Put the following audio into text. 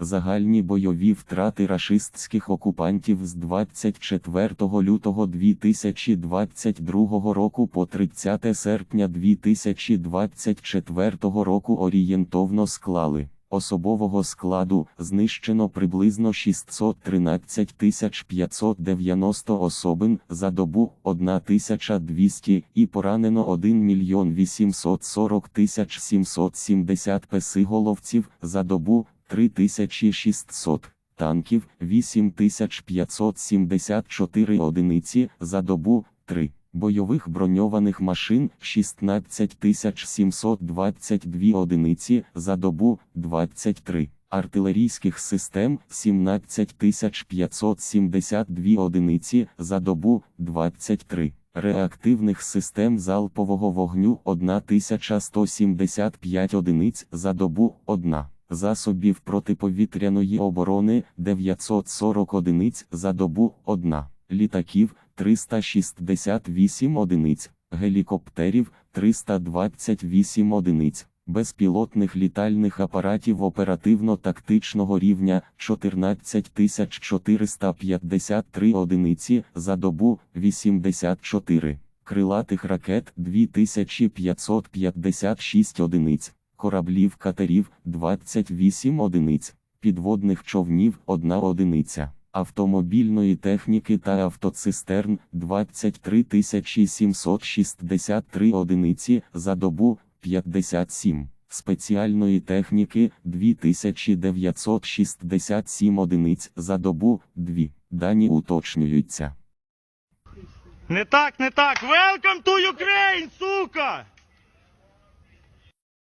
Загальні бойові втрати рашистських окупантів з 24 лютого 2022 року по 30 серпня 2024 року орієнтовно склали. Особового складу знищено приблизно 613 590 особин за добу 1200 і поранено 1 мільйон 840 770 песиголовців за добу 3600 танків 8574 одиниці за добу 3 бойових броньованих машин 16722 одиниці за добу 23 артилерійських систем 17572 одиниці за добу 23 реактивних систем залпового вогню 1175 одиниць за добу 1 засобів протиповітряної оборони 940 одиниць за добу 1 літаків 368 одиниць, гелікоптерів 328 одиниць, безпілотних літальних апаратів оперативно-тактичного рівня 14453 одиниці за добу 84, крилатих ракет 2556 одиниць, кораблів катерів 28 одиниць, підводних човнів 1 одиниця автомобільної техніки та автоцистерн 23 763 одиниці за добу 57, спеціальної техніки 2967 одиниць за добу 2. Дані уточнюються. Не так, не так. Welcome to